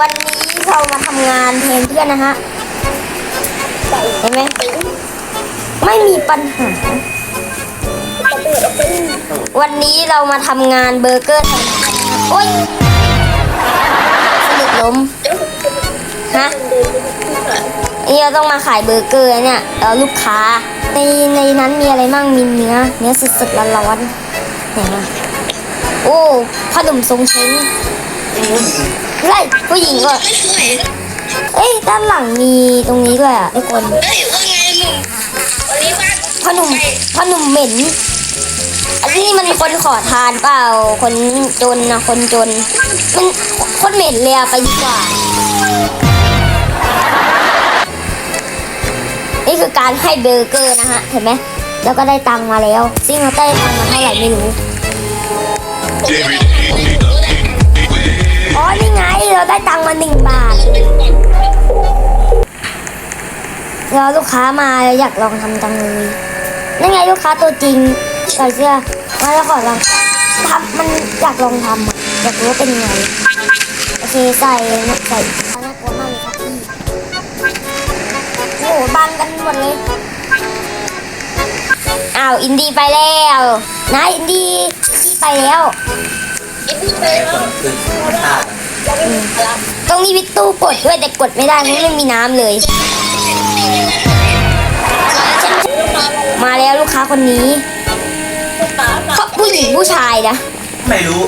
วันนี้เรามาทำงานแทนเพื่อนนะฮะ เห็นไหมไม่มีปัญหา วันนี้เรามาทำงานเบอร์เกอร์แทนโอ๊ยสลิดล้ม ฮะนี่เราต้องมาขายเบอร์เกอร์เนี่ยเราลูกค้า ในในนั้นมีอะไรมั่งมีเนื้อ เนื้อสดๆร้อนๆไหนมโอ้ขนมทรงเช้ง ไรผู้หญิงก็ไม่สวยเอ้ยด้านหลังมีตรงนี้ด้วยอะทุกคนเฮ้ยว่าไงหนุ่มวันนี้บ้านขนมขนมเหม็นอันนี้มันคนขอทานเปล่า คนจนนะคนจน มันคนเหม็นเลยอะไปดีกว่า นี่คือการให้เบอร์เกอร์นะฮะ เห็นไหม แล้วก็ได้ตังค์มาแล้ว ซึ่งเราได้ตังค์มาเท่าไหร่ไม่รู้อ๋อนี่ไง เราได้ตังค์มาหนึ่งบาทรอลูกค้ามาเราอยากลองทำจังเลยนั่นไงลูกค้าตัวจริงใส่เสื้อมาแล้วขอลองทำมันอยากลองทำอยากรู้ว่าเป็นยังไงโอเคใส่นะใส่น่ากลัวมากเลยครับพี่โอ้โหบังกันหมดเลยอ้าวอินดี้ไปแล้วนะอินดี้ที่ไปแล้วกินไปแล้ว คือท่าตรงนี้วิตู้กดด้วยแต่กดไม่ได้เพราะไม่มีน้ำเลย มาแล้วลูกค้าคนนี้เขาผู้หญิงผู้ชายนะ ไม่รู้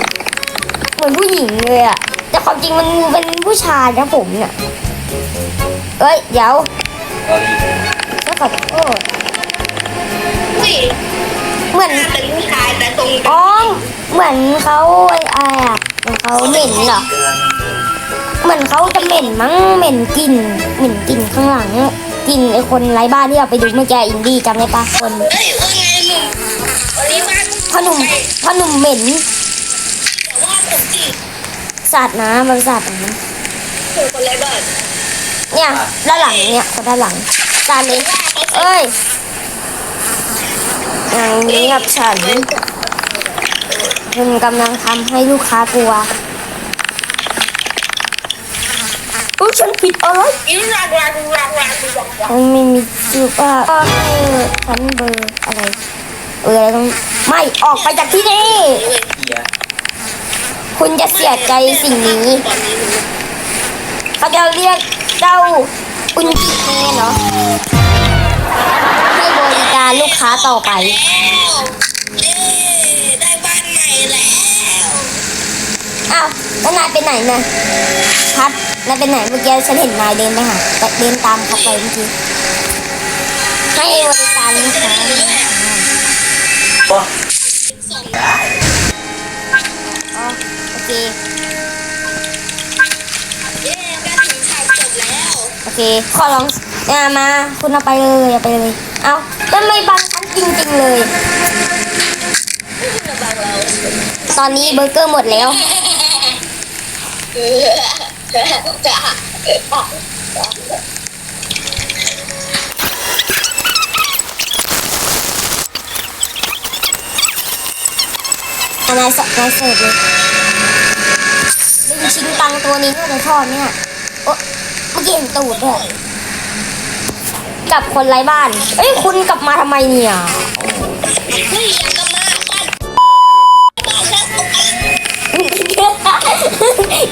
เหมือนผู้หญิงเลยอะแต่ความจริงมันเป็นผู้ชายนะผมเนี่ยเอ้ยเดี๋ยวเกาหลีก็ขอโทษอุ้ยเหมือนเป็นผู้ชายแต่ตรงอ๋อเหมือนเขาอะไรอะเหมือนเขาเหม็นเหรอ เหมือนเขาจะเหม็นมั้งเหม็นกลิ่นเหม็นกลิ่นข้างหลังกลิ่นไอคนไร้บ้านที่เราไปดูเมื่อกี้อินดี้จำได้ปะคนเฮ้ยว่าไงหนุ่มวันนี้บ้านพ่อหนุ่มพ่อหนุ่มเหม็นแต่ว่าผมจีบสาดน้ำมันสาดน้เธอคนไรบ้านำเนี่ยด้านหลังเนี่ยคนด้านหลังสาดเลยเอ้ยอย่างนี้กับฉันคุณกำลังทำให้ลูกค้ากลัวอุ้ยฉัน ผิดอะไรยิ้มรักรักรักรักรักรักมันไม่มีชื่อว่าก็ให้ฉันเบอร์อะไรเอออะไรต้องไม่ออกไปจากที่นี่เกียร์คุณจะเสียใจสิ่งนี้ตอนนี้เขาจะเรียกเจ้าอุนจิแมนเหรอให้บริการลูกค้าต่อไปแล้วเย้ได้บ้านใหม่แล้วอ้าวแล้วนายไปไหนน่ะพัด นายไปไหนเมื่อกี้ฉันเห็นนายเดินไปหาแต่เดินตามเขาไปเมื่อกี้ให้บริการลูกค้าก็ส่งได้อ๋อโอเคเย้ก็ถึงฉากจบแล้ว โอเค ขอลองอ่ามา คุณเอาไปเลยเอาไปเลย เอาทำไมบังฉันจริงๆเลย ตอนนี้เบอร์เกอร์หมดแล้ว เออะจะนายสนายเสร์ฟเลยลิงชิงตังตัวนี้ก็จะทอดเนี่ยโอะเมื่อกี้เห็นตูดด้วยกับคนไร้บ้าน เอ้ย คุณกลับมาทำไมเนี่ยเฮ้ยยังก็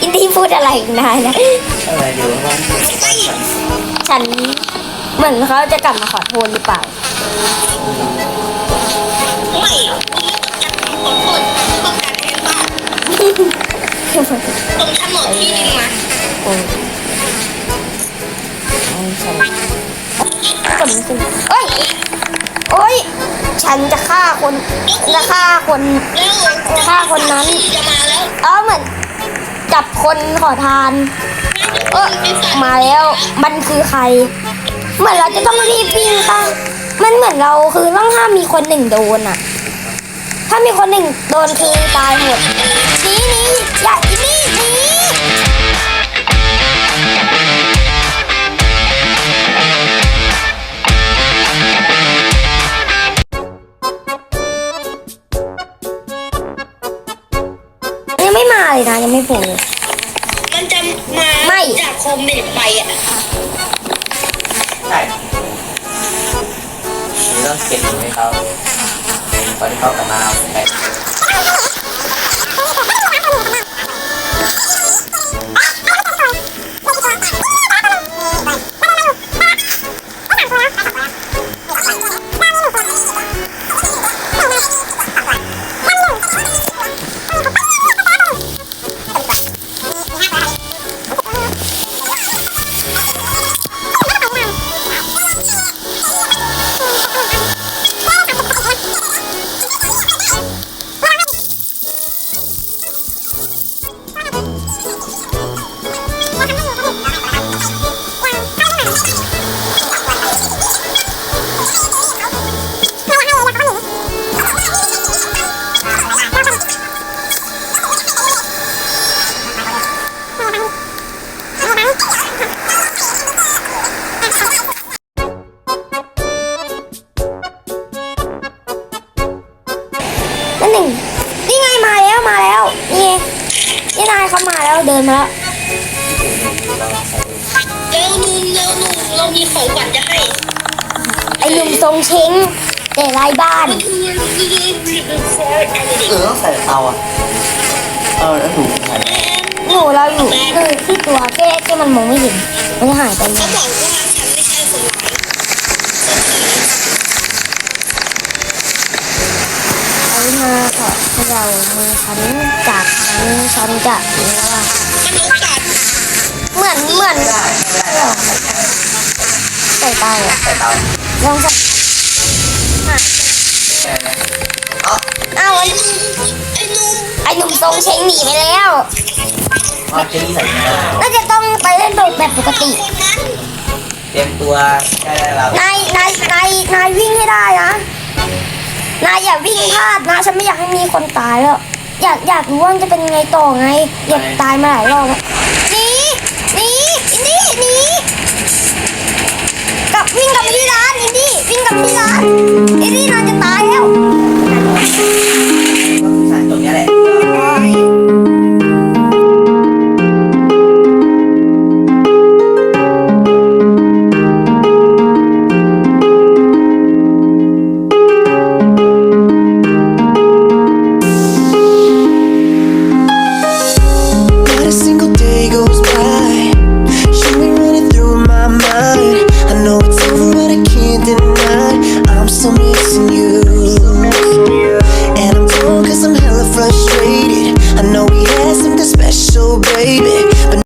อินดี้พูดอะไรของนายนะ อะไรเดี๋ยวมันฉันเหมือนเขาจะกลับมาขอโทษหรือเปล่า ไม่ขอโทษต้องการแทนบ้านตรงถนนที่นึงมาโอ้ยกลับมาสิเอ้ยโอ้ย ฉันจะฆ่าคน จะฆ่าคน แล้วฆ่าคนนั้น จะมาแล้ว เออเหมือน จับคนขอทาน เออมาแล้วมันคือใคร เหมือนเราจะต้องรีบวิ่งป่ะมันเหมือนเราคือต้องห้ามมีคนหนึ่งโดนอะถ้ามีคนหนึ่งโดนคือตายหมดหนีหนีอย่าอีนี่หนี จะมาไม่จากโคมเด็กไปอะใช่นี่ต้องเก็บอยู่ให้เขาตอนที่เขากลับมาแต่ มเรามีของขวัญจะให้ไอ้หนุ่มทรงเช้งแต่ไร้บ้านมันคือเซอร์แอนดิเออต้องใส่เตาอะ เออแล้วถูกใส่หนูเราอยู่คือที่ตัวแค่แค่มันมองไม่เห็นมันหายไปเลเขายบอกว่าฉันไม่ใช่คนร้ายเอามาขอเขย่ามือฉันจากนั้นฉันจะรู้ว่ามันโอกาส เหมือนเหมือน ไม่ได้ไม่ได้แล้ว ใส่เตาอะใส่เตาลองใส่แค่นั้นเอ้าอ้าวไอ้นุ่มไอ้หนุ่มทรงเชงหนีไปแล้ว เอาเจนี่ใส่ไม่ได้น่าจะต้องไปเล่นแบบปกติ เตรียมตัวได้แล้วนายนายนายนายวิ่งให้ได้นะ นายอย่าวิ่งพลาดนะ ฉันไม่อยากให้มีคนตายแล้ว อยากอยากรู้ว่ามันจะเป็นยังไงต่อไงอยากตายมาหลายรอบแล้ว